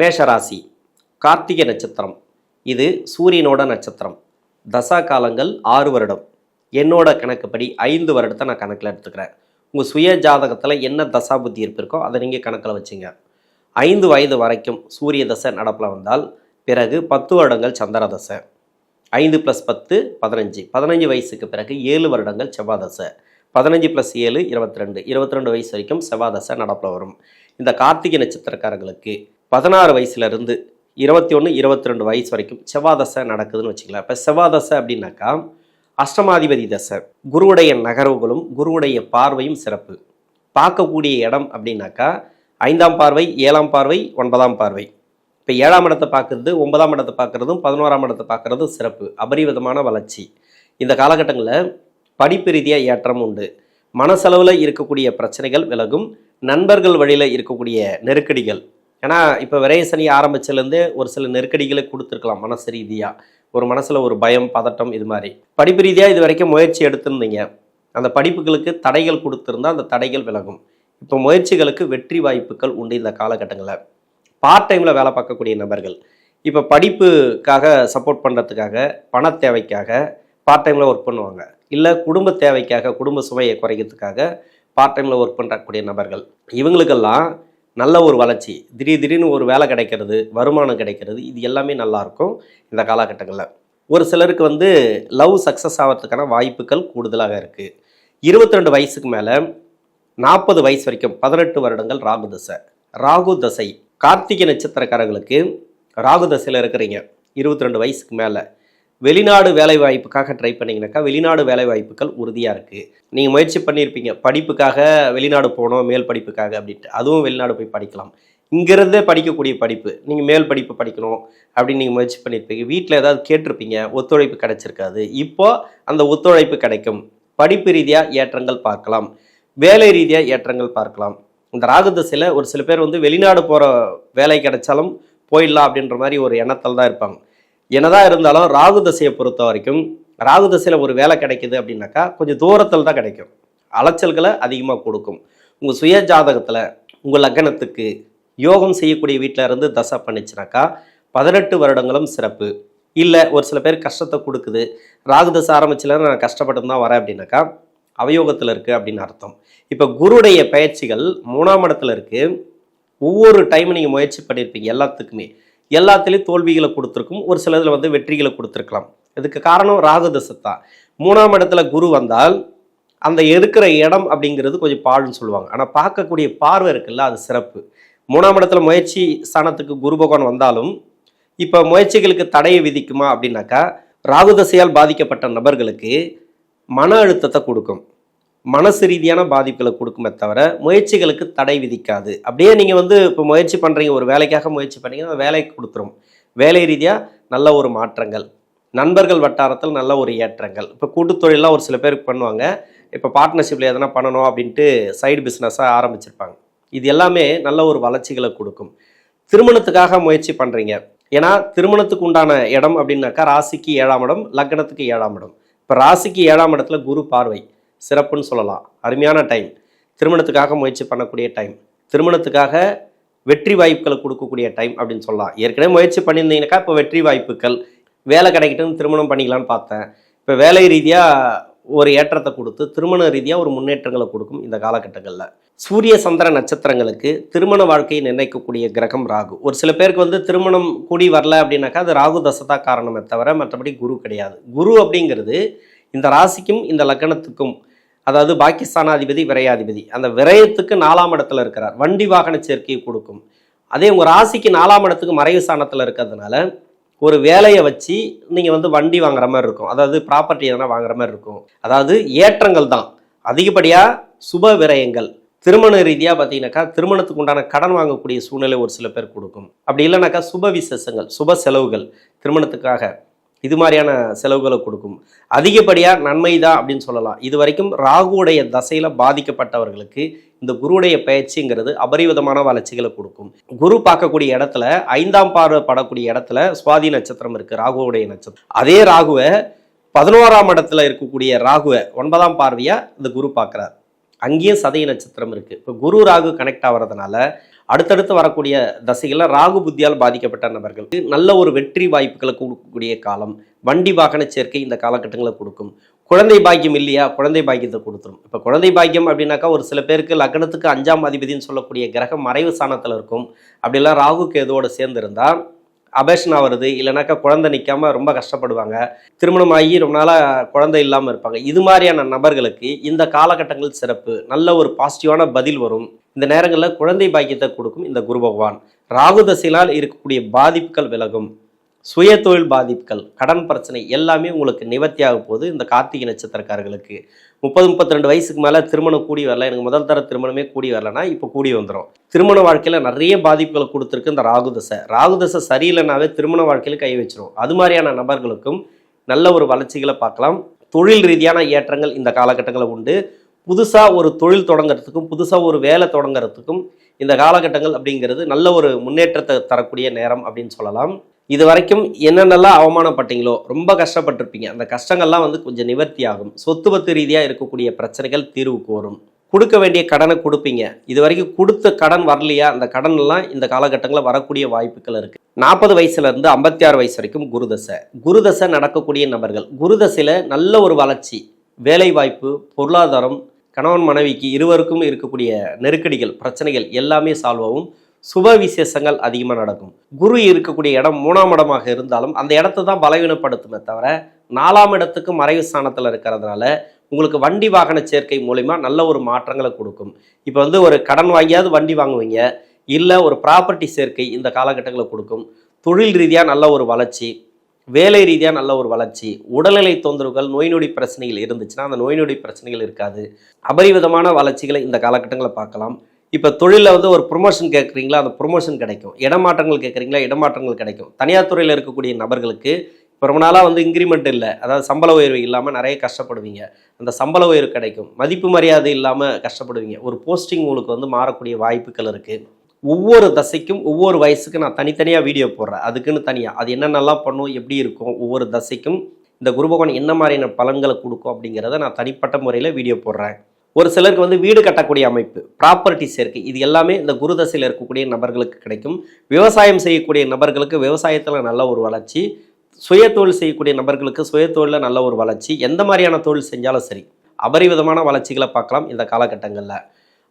மேஷராசி கார்த்திகை நட்சத்திரம். இது சூரியனோட நட்சத்திரம். தசா காலங்கள் ஆறு வருடம். என்னோட கணக்குப்படி ஐந்து வருடத்தை நான் கணக்கில் எடுத்துக்கிறேன். உங்கள் சுய ஜாதகத்தில் என்ன தசா புத்தி இருப்பிருக்கோ அதை நீங்கள் கணக்கில் வச்சுங்க. ஐந்து வயது வரைக்கும் சூரிய தசை நடப்பில் வந்தால் பிறகு பத்து வருடங்கள் சந்திர தசை. ஐந்து ப்ளஸ் பத்து பதினஞ்சு. பதினஞ்சு வயசுக்கு பிறகு ஏழு வருடங்கள் செவ்வாதசை பதினஞ்சு ப்ளஸ் ஏழு இருபத்தி ரெண்டு. இருபத்தி ரெண்டு வயசு வரைக்கும் செவ்வாதசை நடப்பில் வரும். இந்த கார்த்திகை நட்சத்திரக்காரங்களுக்கு பதினாறு வயசுலேருந்து இருபத்தி ஒன்று இருபத்தி ரெண்டு வயசு வரைக்கும் செவ்வாதசை நடக்குதுன்னு வச்சுக்கலாம் இப்போ செவ்வாதசை அப்படின்னாக்கா அஷ்டமாதிபதி தசை குருவுடைய நகர்வுகளும் குருவுடைய பார்வையும் சிறப்பு. பார்க்கக்கூடிய இடம் அப்படின்னாக்கா ஐந்தாம் பார்வை ஏழாம் பார்வை ஒன்பதாம் பார்வை. இப்போ ஏழாம் இடத்தை பார்க்குறது ஒன்பதாம் இடத்தை பார்க்குறதும் பதினோராம் இடத்தை பார்க்குறதும் சிறப்பு அபரிவிதமான வளர்ச்சி. இந்த காலகட்டங்களில் படிப்பு ரீதியாக ஏற்றம் உண்டு. மனசளவில் இருக்கக்கூடிய பிரச்சனைகள் விலகும் நண்பர்கள் வழியில் இருக்கக்கூடிய நெருக்கடிகள் ஏன்னா இப்போ விரயசனி ஆரம்பிச்சிலேருந்து ஒரு சில நெருக்கடிகளை கொடுத்துருக்கலாம் மனசு ரீதியாக ஒரு மனசில் ஒரு பயம் பதட்டம் இது மாதிரி. படிப்பு ரீதியாக இது வரைக்கும் முயற்சி எடுத்திருந்தீங்க. அந்த படிப்புகளுக்கு தடைகள் கொடுத்துருந்தா அந்த தடைகள் விலகும். இப்போ முயற்சிகளுக்கு வெற்றி வாய்ப்புகள் உண்டு இந்த காலகட்டங்களில். பார்ட் டைமில் வேலை பார்க்கக்கூடிய நபர்கள். இப்போ படிப்புக்காக சப்போர்ட் பண்ணுறதுக்காக பண தேவைக்காக பார்ட் டைமில் ஒர்க் பண்ணுவாங்க. இல்லை குடும்ப தேவைக்காக குடும்ப சுமையை குறைக்கிறதுக்காக பார்ட் டைமில் ஒர்க் பண்ணக்கூடிய நபர்கள். இவங்களுக்கெல்லாம் நல்ல ஒரு வளர்ச்சி. திடீர் திடீர்னு ஒரு வேலை கிடைக்கிறது வருமானம் கிடைக்கிறது இது எல்லாமே நல்லா இருக்கும் இந்த காலகட்டங்களில். ஒரு சிலருக்கு வந்து லவ் சக்ஸஸ் ஆகிறதுக்கான வாய்ப்புகள் கூடுதலாக இருக்குது இருபத்தி ரெண்டு வயசுக்கு மேலே நாற்பது வயசு வரைக்கும் பதினெட்டு வருடங்கள் ராகு தசை. ராகு தசை கார்த்திகை நட்சத்திரக்காரங்களுக்கு ராகு தசையில் இருக்கிறீங்க. இருபத்தி ரெண்டு வயசுக்கு மேலே. வெளிநாடு வேலை வாய்ப்புக்காக ட்ரை பண்ணிங்கனாக்கா வெளிநாடு வேலை வாய்ப்புகள் உறுதியாக இருக்குது நீங்கள் முயற்சி பண்ணியிருப்பீங்க படிப்புக்காக வெளிநாடு போகணும் மேல் படிப்புக்காக அப்படின்ட்டு. அதுவும் வெளிநாடு போய் படிக்கலாம். இங்கேருந்தே படிக்கக்கூடிய படிப்பு. நீங்கள் மேல் படிப்பு படிக்கணும் அப்படின்னு நீங்கள் முயற்சி பண்ணியிருப்பீங்க வீட்டில் ஏதாவது கேட்டிருப்பீங்க ஒத்துழைப்பு கிடைச்சிருக்காது. இப்போ அந்த ஒத்துழைப்பு கிடைக்கும். படிப்பு ரீதியாக ஏற்றங்கள் பார்க்கலாம். வேலை ரீதியாக ஏற்றங்கள் பார்க்கலாம். இந்த ராகுதசையில் ஒரு சில பேர் வந்து வெளிநாடு போகிற வேலை கிடைச்சாலும் போயிடலாம் அப்படின்ற மாதிரி ஒரு எண்ணத்தில் தான் இருப்பாங்க. என்னதான் இருந்தாலும் ராகு தசையை பொறுத்த வரைக்கும் ராகு தசையில் ஒரு வேலை கிடைக்குது அப்படின்னாக்கா கொஞ்சம் தூரத்தில் தான் கிடைக்கும். அலைச்சல்களை அதிகமாக கொடுக்கும். உங்கள் சுய ஜாதகத்தில் உங்கள் லக்னத்துக்கு யோகம் செய்யக்கூடிய வீட்டில் இருந்து தசை பண்ணிச்சுனாக்கா பதினெட்டு வருடங்களும் சிறப்பு. இல்லை ஒரு சில பேர் கஷ்டத்தை கொடுக்குது. ராகு தசை ஆரம்பிச்சில நான் கஷ்டப்பட்டு தான் வரேன் அப்படின்னாக்கா அவயோகத்தில் இருக்குது அப்படின்னு அர்த்தம். இப்போ குருடைய பயிற்சிகள் மூணாம் இடத்துல இருக்குது ஒவ்வொரு டைம் நீங்கள் முயற்சி பண்ணியிருப்பீங்க எல்லாத்துக்குமே. எல்லாத்துலேயும் தோல்விகளை கொடுத்துருக்கும். ஒரு சிலதில் வந்து வெற்றிகளை கொடுத்துருக்கலாம். இதுக்கு காரணம் ராகுதசை தான் மூணாம் இடத்துல குரு வந்தால் அந்த இருக்கிற இடம் அப்படிங்கிறது கொஞ்சம் பாழ்னு சொல்லுவாங்க. ஆனால் பார்க்கக்கூடிய பார்வை இருக்குல்ல அது சிறப்பு. மூணாம் இடத்துல முயற்சி ஸ்தானத்துக்கு குரு பகவான் வந்தாலும் இப்போ முயற்சிகளுக்கு தடையை விதிக்குமா அப்படின்னாக்கா ராகு தசையால் பாதிக்கப்பட்ட நபர்களுக்கு மன அழுத்தத்தை கொடுக்கும். மனசு ரீதியான பாதிப்புகளை கொடுக்குமே தவிர முயற்சிகளுக்கு தடை விதிக்காது. அப்படியே நீங்கள் வந்து இப்போ முயற்சி பண்ணுறீங்க ஒரு வேலைக்காக முயற்சி பண்ணீங்கன்னா அந்த வேலைக்கு கொடுத்துரும். வேலை ரீதியாக நல்ல ஒரு மாற்றங்கள். நண்பர்கள் வட்டாரத்தில் நல்ல ஒரு ஏற்றங்கள். இப்போ கூட்டுத்தொழிலாம் ஒரு சில பேருக்கு பண்ணுவாங்க. இப்போ பார்ட்னர்ஷிப்பில் எதனா பண்ணணும் அப்படின்ட்டு சைடு பிஸ்னஸாக ஆரம்பிச்சிருப்பாங்க. இது எல்லாமே நல்ல ஒரு வளர்ச்சிகளை கொடுக்கும். திருமணத்துக்காக முயற்சி பண்ணுறீங்க ஏன்னா திருமணத்துக்கு உண்டான இடம் அப்படின்னாக்கா ராசிக்கு ஏழாம் இடம் லக்னத்துக்கு ஏழாம் இடம். இப்போ ராசிக்கு ஏழாம் இடத்துல குரு பார்வை. சிறப்புன்னு சொல்லலாம். அருமையான டைம் திருமணத்துக்காக முயற்சி பண்ணக்கூடிய டைம் திருமணத்துக்காக வெற்றி வாய்ப்புகளை கொடுக்கக்கூடிய டைம் அப்படின்னு சொல்லலாம். ஏற்கனவே முயற்சி பண்ணியிருந்தீங்கன்னாக்கா இப்போ வெற்றி வாய்ப்புகள் வேலை கிடைக்கட்டும் திருமணம் பண்ணிக்கலான்னு பார்த்தேன். இப்போ வேலை ரீதியாக ஒரு ஏற்றத்தை கொடுத்து திருமண ரீதியாக ஒரு முன்னேற்றங்களை கொடுக்கும் இந்த காலகட்டங்களில். சூரிய சந்திர நட்சத்திரங்களுக்கு திருமண வாழ்க்கையை நிர்ணயிக்கக்கூடிய கிரகம் ராகு. ஒரு சில பேருக்கு வந்து திருமணம் கூடி வரல அப்படின்னாக்கா அது ராகு தசதா காரணமே தவிர மற்றபடி குரு கிடையாது. குரு அப்படிங்கிறது இந்த ராசிக்கும் இந்த லக்னத்துக்கும் அதாவது பாகிஸ்தானாதிபதி விரையாதிபதி அந்த விரயத்துக்கு நாலாம் இடத்துல இருக்கிறார். வண்டி வாகன சேர்க்கையை கொடுக்கும். அதே உங்கள் ராசிக்கு நாலாம் இடத்துக்கு மறைவு ஸ்தானத்தில் இருக்கிறதுனால ஒரு வேலையை வச்சு நீங்கள் வந்து வண்டி வாங்குற மாதிரி இருக்கும். அதாவது ப்ராப்பர்ட்டி எதனா வாங்குற மாதிரி இருக்கும். அதாவது ஏற்றங்கள் தான். அதிகப்படியாக சுப விரயங்கள். திருமண ரீதியாக பார்த்தீங்கன்னாக்கா திருமணத்துக்கு உண்டான கடன் வாங்கக்கூடிய சூழ்நிலை ஒரு சில பேர் கொடுக்கும். அப்படி இல்லைனாக்கா சுப விசேஷங்கள் சுப செலவுகள் திருமணத்துக்காக. இது மாதிரியான செலவுகளை கொடுக்கும். அதிகப்படியாக நன்மை தான் அப்படின்னு சொல்லலாம். இது வரைக்கும் ராகுவுடைய தசையில் பாதிக்கப்பட்டவர்களுக்கு இந்த குருவுடைய பயிற்சிங்கிறது அபரிவிதமான வளர்ச்சிகளை கொடுக்கும். குரு பார்க்கக்கூடிய இடத்துல ஐந்தாம் பார்வை படக்கூடிய இடத்துல சுவாதி நட்சத்திரம் இருக்குது ராகுவுடைய நட்சத்திரம். அதே ராகுவை பதினோராம் இடத்துல இருக்கக்கூடிய ராகுவை ஒன்பதாம் பார்வையாக இந்த குரு பார்க்குறார். அங்கேயும் சதய நட்சத்திரம் இருக்குது இப்போ குரு ராகு கனெக்ட் ஆகிறதுனால அடுத்தடுத்து வரக்கூடிய தசைகளில் ராகு புத்தியால் பாதிக்கப்பட்ட நபர்கள். நல்ல ஒரு வெற்றி வாய்ப்புகளை கொடுக்கக்கூடிய காலம். வண்டி வாகன சேர்க்கை இந்த காலகட்டங்களை கொடுக்கும். குழந்தை பாக்கியம் இல்லையா? குழந்தை பாக்கியத்தை கொடுத்துரும். இப்போ குழந்தை பாக்கியம் அப்படின்னாக்கா ஒரு சில பேருக்கு லக்னத்துக்கு அஞ்சாம் அதிபதினு சொல்லக்கூடிய கிரகம் மறைவு ஸ்தானத்தில் இருக்கும். அப்படிலாம் ராகு கேதுவோடு சேர்ந்திருந்தால் அபேஷன் ஆகிறது வருது இல்லைனாக்கா குழந்தை நிற்காம ரொம்ப கஷ்டப்படுவாங்க. திருமணம் ஆகி ரொம்ப நாளாக குழந்தை இல்லாமல் இருப்பாங்க. இது மாதிரியான நபர்களுக்கு இந்த காலகட்டங்கள் சிறப்பு. நல்ல ஒரு பாசிட்டிவான பதில் வரும். இந்த நேரங்களில் குழந்தை பாக்கியத்தை கொடுக்கும் இந்த குரு பகவான். ராகு தசையினால் இருக்கக்கூடிய பாதிப்புகள் விலகும். சுய தொழில் பாதிப்புகள் கடன் பிரச்சனை எல்லாமே உங்களுக்கு நிவர்த்தியாக போகுது. இந்த கார்த்திகை நட்சத்திரக்காரர்களுக்கு முப்பது முப்பத்தி ரெண்டு வயசுக்கு மேலே திருமணம் கூடி வரல. எனக்கு முதல் தர திருமணமே கூடி வரலன்னா இப்போ கூடி வந்துடும் திருமண வாழ்க்கையில் நிறைய பாதிப்புகளை கொடுத்துருக்கு இந்த ராகுதசை ராகுதசை சரியில்லைனாவே திருமண வாழ்க்கையில் கை வச்சிரும். அது மாதிரியான நபர்களுக்கும் நல்ல ஒரு வளர்ச்சிகளை பார்க்கலாம். தொழில் ரீதியான ஏற்றங்கள் இந்த காலகட்டங்களில் உண்டு. புதுசாக ஒரு தொழில் தொடங்குறதுக்கும் புதுசாக ஒரு வேலை தொடங்குறதுக்கும் இந்த காலகட்டங்கள் அப்படிங்கிறது நல்ல ஒரு முன்னேற்றத்தை தரக்கூடிய நேரம் அப்படின்னு சொல்லலாம். இது வரைக்கும் என்னென்னலாம் அவமானப்பட்டீங்களோ ரொம்ப கஷ்டப்பட்டிருப்பீங்க. அந்த கஷ்டங்கள்லாம் வந்து கொஞ்சம் நிவர்த்தி ஆகும் சொத்து பத்து ரீதியாக இருக்கக்கூடிய பிரச்சனைகள் தீர்வுக்கு வரும். கொடுக்க வேண்டிய கடனை கொடுப்பீங்க. இது வரைக்கும் கொடுத்த கடன் வரலையா? அந்த கடன் எல்லாம் இந்த காலகட்டங்களில் வரக்கூடிய வாய்ப்புகள் இருக்கு. நாற்பது வயசுல இருந்து ஐம்பத்தி ஆறு வயசு வரைக்கும் குருதசை. குருதசை நடக்கக்கூடிய நபர்கள். குருதசையில நல்ல ஒரு வளர்ச்சி வேலை வாய்ப்பு பொருளாதாரம் கணவன் மனைவிக்கு இருவருக்கும் இருக்கக்கூடிய நெருக்கடிகள் பிரச்சனைகள் எல்லாமே சால்வ் ஆகும். சுப விசேஷங்கள் அதிகமாக நடக்கும். குரு இருக்கக்கூடிய இடம் மூணாம் இடமாக இருந்தாலும் அந்த இடத்த தான் பலவீனப்படுத்துமே தவிர நாலாம் இடத்துக்கு மறைவு ஸ்தானத்தில் இருக்கிறதுனால உங்களுக்கு வண்டி வாகன சேர்க்கை மூலிமா நல்ல ஒரு மாற்றங்களை கொடுக்கும். இப்போ வந்து ஒரு கடன் வாங்கியாவது வண்டி வாங்குவீங்க. இல்லை ஒரு ப்ராப்பர்ட்டி சேர்க்கை இந்த காலகட்டங்களை கொடுக்கும். தொழில் ரீதியாக நல்ல ஒரு வளர்ச்சி வேலை ரீதியாக நல்ல ஒரு வளர்ச்சி உடல்நிலை தொந்தரவுகள் நோய் நொடி பிரச்சனைகள் இருந்துச்சுன்னா அந்த நோய் நொடி பிரச்சனைகள் இருக்காது. அபரிவிதமான வளர்ச்சிகளை இந்த காலகட்டங்களை பார்க்கலாம். இப்போ தொழிலில் வந்து ஒரு ப்ரொமோஷன் கேட்குறீங்களா அந்த ப்ரொமோஷன் கிடைக்கும். இடமாற்றங்கள் கேட்குறீங்களா இடமாற்றங்கள் கிடைக்கும். தனியார் துறையில் இருக்கக்கூடிய நபர்களுக்கு இப்போ ரொம்ப நாளாக வந்து இன்க்ரிமெண்ட் இல்லை. அதாவது சம்பள உயர்வு இல்லாமல் நிறைய கஷ்டப்படுவீங்க. அந்த சம்பள உயர்வு கிடைக்கும். மதிப்பு மரியாதை இல்லாமல் கஷ்டப்படுவீங்க. ஒரு போஸ்டிங் உங்களுக்கு வந்து மாறக்கூடிய வாய்ப்புகள் இருக்குது ஒவ்வொரு தசைக்கும் ஒவ்வொரு வயசுக்கு நான் தனித்தனியாக வீடியோ போடுறேன். அதுக்குன்னு தனியாக அது என்னென்னலாம் பண்ணும்? எப்படி இருக்கும்? ஒவ்வொரு தசைக்கும் இந்த குருபகவான் என்ன மாதிரியான பலன்களை கொடுக்கும் அப்படிங்கிறத நான் தனிப்பட்ட முறையில் வீடியோ போடுறேன். ஒரு சிலருக்கு வந்து வீடு கட்டக்கூடிய அமைப்பு ப்ராப்பர்ட்டி சேர்க்கை இது எல்லாமே இந்த குருதசையில் இருக்கக்கூடிய நபர்களுக்கு கிடைக்கும். விவசாயம் செய்யக்கூடிய நபர்களுக்கு விவசாயத்தில் நல்ல ஒரு வளர்ச்சி சுய தொழில் செய்யக்கூடிய நபர்களுக்கு சுய தொழிலில் நல்ல ஒரு வளர்ச்சி எந்த மாதிரியான தொழில் செஞ்சாலும் சரி அபரிவிதமான வளர்ச்சிகளை பார்க்கலாம் இந்த காலகட்டங்களில்.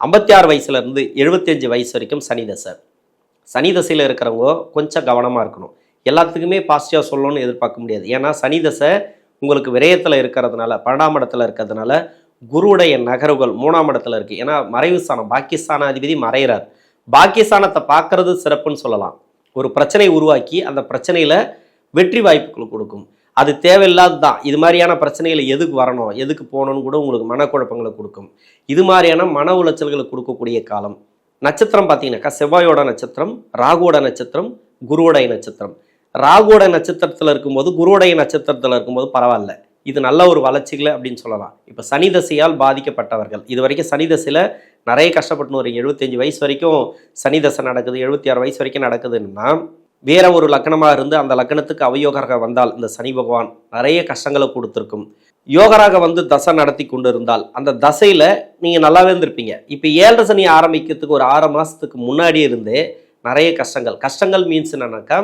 ஐம்பத்தி ஆறு வயசுலேருந்து எழுபத்தஞ்சு வயசு வரைக்கும் சனி தசை. சனி தசையில் இருக்கிறவங்க கொஞ்சம் கவனமாக இருக்கணும். எல்லாத்துக்குமே பாசிட்டிவாக சொல்லணும்னு எதிர்பார்க்க முடியாது. ஏன்னா சனி தசை உங்களுக்கு விரயத்தில் இருக்கிறதுனால பன்னெண்டாம் இடத்துல இருக்கிறதுனால குருவுடைய நகர்வுகள் மூணாம் இடத்துல இருக்குது ஏன்னா மறைவு ஸ்தானம் பாக்கியஸ்தான அதிபதி மறைகிறார் பாகிஸ்தானத்தை பார்க்கறது சிறப்புன்னு சொல்லலாம். ஒரு பிரச்சனை உருவாக்கி அந்த பிரச்சனையில் வெற்றி வாய்ப்புகள் கொடுக்கும். அது தேவையில்லாது தான் இது மாதிரியான பிரச்சனைகளை எதுக்கு வரணும்? எதுக்கு போகணும்னு கூட உங்களுக்கு மனக்குழப்பங்களை கொடுக்கும். இது மாதிரியான மன உளைச்சல்களை கொடுக்கக்கூடிய காலம். நட்சத்திரம் பார்த்தீங்கன்னாக்கா செவ்வாயோட நட்சத்திரம் ராகுவோட நட்சத்திரம் குருவோடைய நட்சத்திரம். ராகுவோட நட்சத்திரத்தில் இருக்கும்போது குருவோடைய நட்சத்திரத்தில் இருக்கும்போது பரவாயில்ல. இது நல்ல ஒரு வளர்ச்சிகளை அப்படின்னு சொல்லலாம். இப்போ சனி தசையால் பாதிக்கப்பட்டவர்கள். இது வரைக்கும் சனி தசையில் நிறைய கஷ்டப்பட்டு ஒரு எழுபத்தஞ்சு வயசு வரைக்கும் சனி தசை நடக்குது எழுபத்தி ஆறு வயசு வரைக்கும் நடக்குதுன்னா வேற ஒரு லக்கணமாக இருந்து அந்த லக்கணத்துக்கு அவயோகராக வந்தால் இந்த சனி பகவான் நிறைய கஷ்டங்களை கொடுத்துருக்கும். யோகராக வந்து தசை நடத்தி கொண்டு இருந்தால் அந்த தசையில் நீங்கள் நல்லாவே இருந்திருப்பீங்க. இப்போ ஏழரை சனி ஆரம்பிக்கிறதுக்கு ஒரு ஆறு மாதத்துக்கு முன்னாடி இருந்தே நிறைய கஷ்டங்கள். கஷ்டங்கள் மீன்ஸ் என்னன்னாக்கா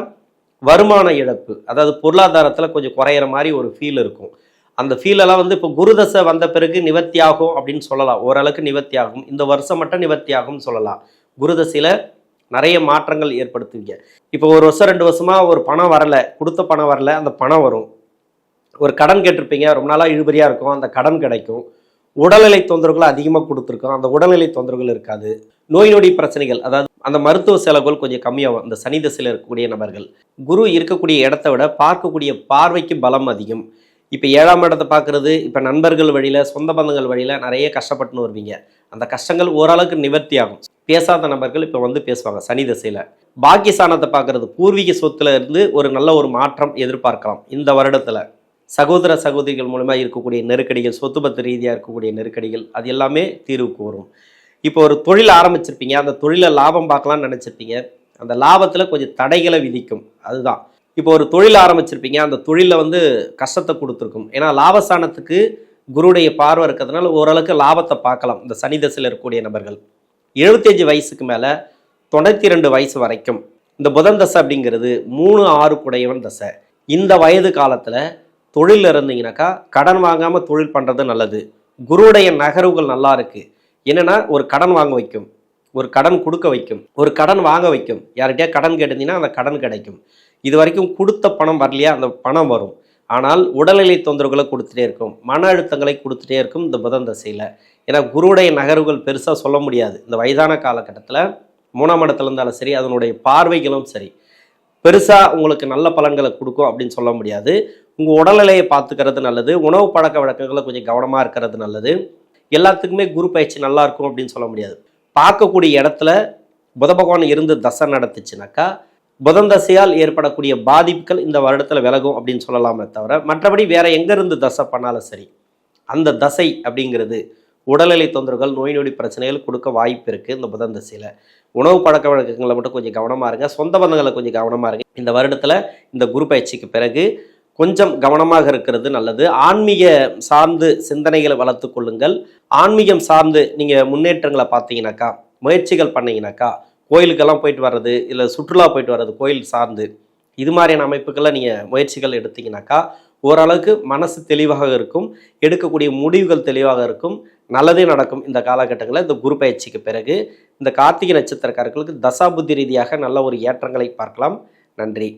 வருமான இழப்பு அதாவது பொருளாதாரத்தில் கொஞ்சம் குறையிற மாதிரி ஒரு ஃபீல் இருக்கும். அந்த ஃபீலெல்லாம் வந்து இப்போ குருதசை வந்த பிறகு நிவர்த்தி ஆகும் அப்படின்னு சொல்லலாம். ஓரளவுக்கு நிவர்த்தி ஆகும் இந்த வருஷம் மட்டும் நிவர்த்தி ஆகும்னு சொல்லலாம் குருதசையில் நிறைய மாற்றங்கள் ஏற்படுத்துவீங்க. இப்போ ஒரு வருஷம் ரெண்டு வருஷமாக ஒரு பணம் வரலை. கொடுத்த பணம் வரல. அந்த பணம் வரும். ஒரு கடன் கேட்டிருப்பீங்க. ரொம்ப நாளாக இழுபறியாக இருக்கும். அந்த கடன் கிடைக்கும். உடல்நிலை தொந்தரவுகள் அதிகமாக கொடுத்துருக்கோம். அந்த உடல்நிலை தொந்தரவுகள் இருக்காது. நோய் நொடி பிரச்சனைகள் அதாவது அந்த மருத்துவ செலவுகள் கொஞ்சம் கம்மியாகும். இந்த சனி தசையில் இருக்கக்கூடிய நபர்கள். குரு இருக்கக்கூடிய இடத்த விட பார்க்கக்கூடிய பார்வைக்கு பலம் அதிகம். இப்போ ஏழாம் இடத்தை பார்க்குறது இப்போ நண்பர்கள் வழியில் சொந்த பந்தங்கள் வழியில் நிறைய கஷ்டப்பட்டுன்னு வருவீங்க. அந்த கஷ்டங்கள் ஓரளவுக்கு நிவர்த்தி ஆகும். பேசாத நபர்கள் இப்போ வந்து பேசுவாங்க சனி திசையில். பாக்கியஸ்தானத்தை பார்க்குறது பூர்வீக சொத்துல இருந்து ஒரு நல்ல ஒரு மாற்றம் எதிர்பார்க்கலாம். இந்த வருடத்தில் சகோதர சகோதரிகள் மூலமாக இருக்கக்கூடிய நெருக்கடிகள் சொத்து பத்து ரீதியாக இருக்கக்கூடிய நெருக்கடிகள் அது எல்லாமே தீர்வுக்கு வரும். இப்போ ஒரு தொழில் ஆரம்பிச்சிருப்பீங்க அந்த தொழிலை லாபம் பார்க்கலாம்னு நினச்சிருப்பீங்க. அந்த லாபத்தில் கொஞ்சம் தடைகளை விதிக்கும். அதுதான். இப்போ ஒரு தொழில் ஆரம்பிச்சிருப்பீங்க அந்த தொழிலில் வந்து கஷ்டத்தை கொடுத்துருக்கும். ஏன்னா லாபஸ்தானத்துக்கு குருடைய பார்வை இருக்கிறதுனால ஓரளவுக்கு லாபத்தை பார்க்கலாம் இந்த சனி தசையில் இருக்கக்கூடிய நபர்கள். எழுபத்தஞ்சு வயசுக்கு மேலே தொண்ணூற்றி ரெண்டு வயசு வரைக்கும். இந்த புதன் தசை அப்படிங்கிறது மூணு ஆறு குடையவன் தசை. இந்த வயது காலத்தில் தொழிலில் இருந்தீங்கன்னாக்கா கடன் வாங்காமல் தொழில் பண்ணுறது நல்லது. குருடைய நகர்வுகள் நல்லா இருக்குது என்னென்னா ஒரு கடன் வாங்க வைக்கும். ஒரு கடன் கொடுக்க வைக்கும். ஒரு கடன் வாங்க வைக்கும். யார்கிட்டயா கடன் கேட்டிருந்தீங்கன்னா அந்த கடன் கிடைக்கும். இது வரைக்கும் கொடுத்த பணம் வரலையா? அந்த பணம் வரும். ஆனால் உடல்நிலை தொந்தரவுகளை கொடுத்துட்டே இருக்கும். மன அழுத்தங்களை கொடுத்துட்டே இருக்கும் இந்த புதன் தசையில். ஏன்னா குருவுடைய நகர்வுகள் பெருசாக சொல்ல முடியாது. இந்த வயதான காலகட்டத்தில் மூணாம் இடத்துல இருந்தாலும் சரி அதனுடைய பார்வைகளும் சரி. பெருசாக உங்களுக்கு நல்ல பலன்களை கொடுக்கும் அப்படின்னு சொல்ல முடியாது. உங்கள் உடல்நிலையை பார்த்துக்கிறது நல்லது. உணவு பழக்க வழக்கங்களை கொஞ்சம் கவனமாக இருக்கிறது நல்லது. எல்லாத்துக்குமே குரு பயிற்சி நல்லா இருக்கும் அப்படின்னு சொல்ல முடியாது. பார்க்கக்கூடிய இடத்துல புத பகவான் இருந்து தசை நடத்துச்சுனாக்கா புதன் தசையால் ஏற்படக்கூடிய பாதிப்புகள் இந்த வருடத்தில் விலகும் அப்படின்னு சொல்லலாமே தவிர மற்றபடி வேற எங்கேருந்து தசை பண்ணாலும் சரி அந்த தசை அப்படிங்கிறது உடல்நிலை தொந்தரவுகள் நோய் நொடி பிரச்சனைகள் கொடுக்க வாய்ப்பு இருக்குது இந்த புதன் தசையில் உணவு பழக்க வழக்கங்களை மட்டும் கொஞ்சம் கவனமாக இருங்க. சொந்த பந்தங்களை கொஞ்சம் கவனமாக இருங்க. இந்த வருடத்தில் இந்த குரு பயிற்சிக்கு பிறகு கொஞ்சம் கவனமாக இருக்கிறது நல்லது. ஆன்மீக சார்ந்து சிந்தனைகளை வளர்த்து கொள்ளுங்கள். ஆன்மீகம் சார்ந்து நீங்கள் முன்னேற்றங்களை பார்த்தீங்கன்னாக்கா முயற்சிகள் பண்ணீங்கன்னாக்கா கோயிலுக்கெல்லாம் போயிட்டு வர்றது இல்லை சுற்றுலா போயிட்டு வர்றது கோயில் சார்ந்து இது மாதிரியான அமைப்புகளில் நீங்கள் முயற்சிகள் எடுத்தீங்கன்னாக்கா ஓரளவுக்கு மனசு தெளிவாக இருக்கும் எடுக்கக்கூடிய முடிவுகள் தெளிவாக இருக்கும் நல்லதே நடக்கும் இந்த காலகட்டங்களில். இந்த குரு பயிற்சிக்கு பிறகு இந்த கார்த்திகை நட்சத்திரக்காரர்களுக்கு தசாபுத்தி ரீதியாக நல்ல ஒரு ஏற்றங்களை பார்க்கலாம். நன்றி.